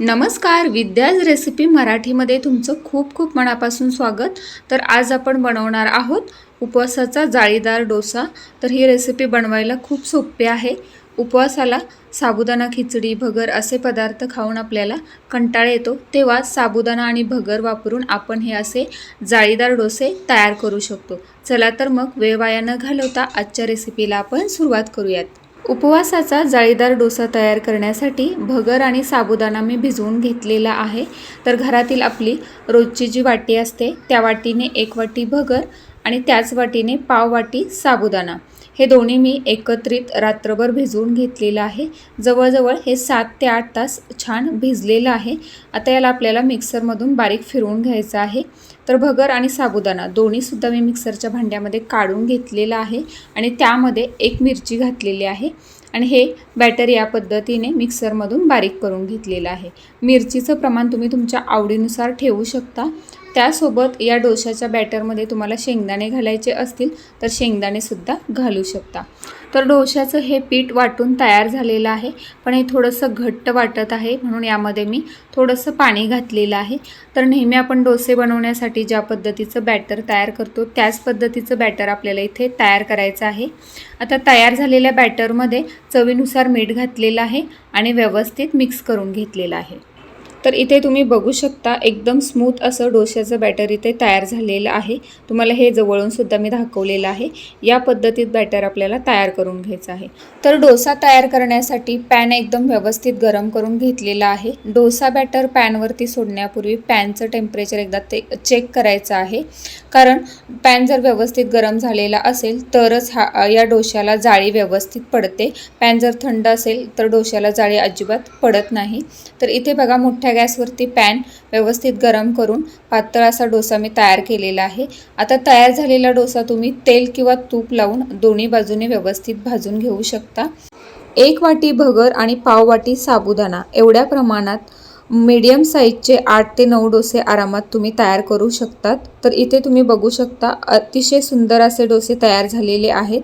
नमस्कार विद्याज रेसिपी मराठीमध्ये तुमचं खूप खूप मनापासून स्वागत. तर आज आपण बनवणार आहोत उपवासाचा जाळीदार डोसा. तर ही रेसिपी बनवायला खूप सोपी आहे. उपवासाला साबुदाणा खिचडी भगर असे पदार्थ खाऊन आपल्याला कंटाळा येतो. तेव्हा साबुदाणा आणि भगर वापरून आपण हे असे जाळीदार डोसे तयार करू शकतो. चला तर मग वेळ वाया न घालवता आजच्या रेसिपीला आपण सुरुवात करूयात. उपवासाचा जाळीदार डोसा तयार करण्यासाठी भगर आणि साबुदाणा मी भिजवून घेतलेला आहे. तर घरातील आपली रोजची जी वाटी असते त्या वाटीने एक वाटी भगर आणि त्याच वाटीने पाव वाटी साबुदाणा. हे दोन्ही मी एकत्रित रात्रभर भिजवून घेतलेलं आहे. जवळजवळ हे सात ते आठ तास छान भिजलेलं आहे. आता याला आपल्याला मिक्सरमधून बारीक फिरवून घ्यायचं आहे. तर भगर आणि साबुदाणा दोन्हीसुद्धा मी मिक्सरच्या भांड्यामध्ये काढून घेतलेलं आहे आणि त्यामध्ये एक मिरची घातलेली आहे आणि हे बॅटर या पद्धतीने मिक्सरमधून बारीक करून घेतलेलं आहे. मिरचीचं प्रमाण तुम्ही तुमच्या आवडीनुसार ठेवू शकता. त्यासोबत या डोशाच्या बॅटरमध्ये तुम्हाला शेंगदाणे घालायचे असतील तर शेंगदाणेसुद्धा घालू शकता. तर डोशाचं हे पीठ वाटून तयार झालेलं आहे पण हे थोडंसं घट्ट वाटत आहे म्हणून यामध्ये मी थोडंसं पाणी घातलेलं आहे. तर नेहमी आपण डोसे बनवण्यासाठी ज्या पद्धतीचं बॅटर तयार करतो त्याच पद्धतीचं बॅटर आपल्याला इथे तयार करायचं आहे. आता तयार झालेल्या बॅटरमध्ये चवीनुसार मीठ घातलेलं आहे आणि व्यवस्थित मिक्स करून घेतलेलं आहे. तर इथे तुम्ही बघू शकता एकदम स्मूथ असं डोश्याचं बॅटर इथे तयार झालेलं आहे. तुम्हाला हे जवळूनसुद्धा मी दाखवलेलं आहे. या पद्धतीत बॅटर आपल्याला तयार करून घ्यायचं आहे. तर डोसा तयार करण्यासाठी पॅन एकदम व्यवस्थित गरम करून घेतलेला आहे. डोसा बॅटर पॅनवरती सोडण्यापूर्वी पॅनचं टेम्परेचर एकदा ते चेक करायचं आहे. कारण पॅन जर व्यवस्थित गरम झालेला असेल तरच हा या डोश्याला जाळी व्यवस्थित पडते. पॅन जर थंड असेल तर डोश्याला जाळी अजिबात पडत नाही. तर इथे बघा मोठ्या गॅसवरती पॅन व्यवस्थित गरम करून पातळ असा डोसा मी तयार केलेला आहे. आता तयार झालेला डोसा तुम्ही तेल किंवा तूप लावून दोन्ही बाजूने व्यवस्थित भाजून घेऊ शकता. एक वाटी भगर आणि पाव वाटी साबुदाणा एवढ्या प्रमाणात मीडियम साईजचे आठ ते नऊ डोसे आरामात तुम्ही तयार करू शकतात. तर इथे तुम्ही बघू शकता अतिशय सुंदर असे डोसे तयार झालेले आहेत.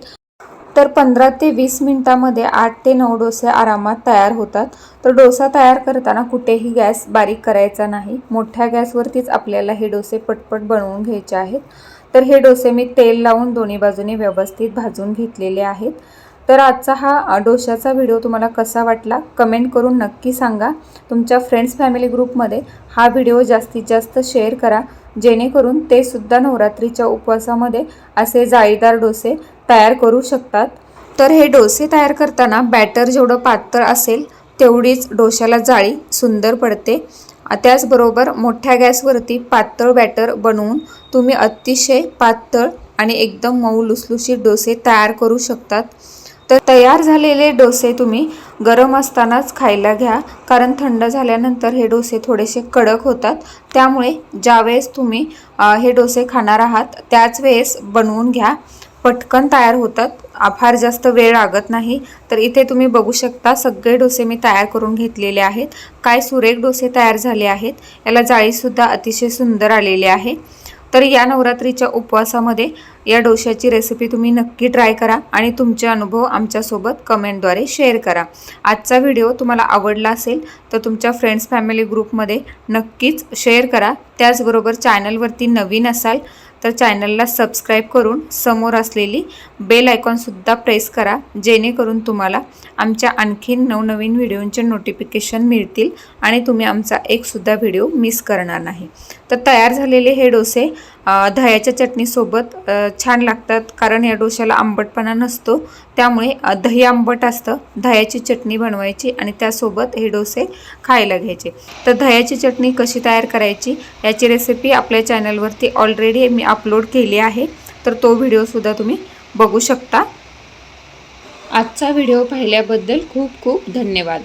तर पंधरा ते वीस मिनिटामध्ये आठ ते नऊ डोसे आरामात तयार होतात. तर डोसा तयार करताना कुठेही गॅस बारीक करायचा नाही. मोठ्या गॅसवरतीच आपल्याला हे डोसे पटपट बनवून घ्यायचे आहेत. तर हे डोसे मी तेल लावून दोन्ही बाजूने व्यवस्थित भाजून घेतलेले आहेत. तर आजचा हा डोशाचा व्हिडिओ तुम्हाला कसा वाटला? कमेंट करून नक्की सांगा. तुमच्या फ्रेंड्स फॅमिली ग्रुपमध्ये हा व्हिडिओ जास्तीत जास्त शेअर करा. जेणेकरून ते सुद्धा नवरात्रीच्या उपवासामध्ये असे जाळीदार डोसे तयार करू शकतात. तर हे डोसे तयार करताना बॅटर जेवढं पातळ असेल तेवढीच डोशाला जाळी सुंदर पडते. त्याचबरोबर मोठ्या गॅसवरती पातळ बॅटर बनवून तुम्ही अतिशय पातळ आणि एकदम मऊ लुसलुशीत डोसे तयार करू शकतात. तर तयार झालेले डोसे तुम्ही गरम असतानाच खायला घ्या कारण थंड झाल्यानंतर हे डोसे थोडेसे कडक होतात. त्यामुळे ज्यावेळेस तुम्ही हे डोसे खाणार आहात त्याच वेळेस बनवून घ्या. पटकन तयार होतात. फार जास्त वेळ लागत नाही. तर इथे तुम्ही बघू शकता सगळे डोसे मी तयार करून घेतलेले आहेत. काय सुरेख डोसे तयार झाले आहेत याला जाळीसुद्धा अतिशय सुंदर आलेले आहे. तर या नवरात्रीच्या उपवासामध्ये या डोशाची रेसिपी तुम्ही नक्की ट्राय करा आणि तुमचे अनुभव आमच्यासोबत कमेंटद्वारे शेअर करा. आजचा व्हिडिओ तुम्हाला आवडला असेल तर तुमच्या फ्रेंड्स फॅमिली ग्रुपमध्ये नक्कीच शेअर करा. त्याचबरोबर चॅनलवरती नवीन असाल तर चॅनलला सबस्क्राईब करून समोर असलेली बेल आयकॉनसुद्धा प्रेस करा जेणेकरून तुम्हाला आमच्या आणखीन नवनवीन व्हिडिओंचे नोटिफिकेशन मिळतील आणि तुम्ही आमचा एकसुद्धा व्हिडिओ मिस करणार नाही. तर तयार झालेले हे डोसे दह्याच्या चटणीसोबत छान लागतात कारण या डोश्याला आंबटपणा नसतो. त्यामुळे दही आंबट असतं दह्याची चटणी बनवायची आणि त्यासोबत हे डोसे खायला घ्यायचे. तर दह्याची चटणी कशी तयार करायची याची रेसिपी आपल्या चॅनलवरती ऑलरेडी मी अपलोड केली आहे. तर तो व्हिडिओसुद्धा तुम्ही बघू शकता. आजचा व्हिडिओ पाहिल्याबद्दल खूप खूप धन्यवाद.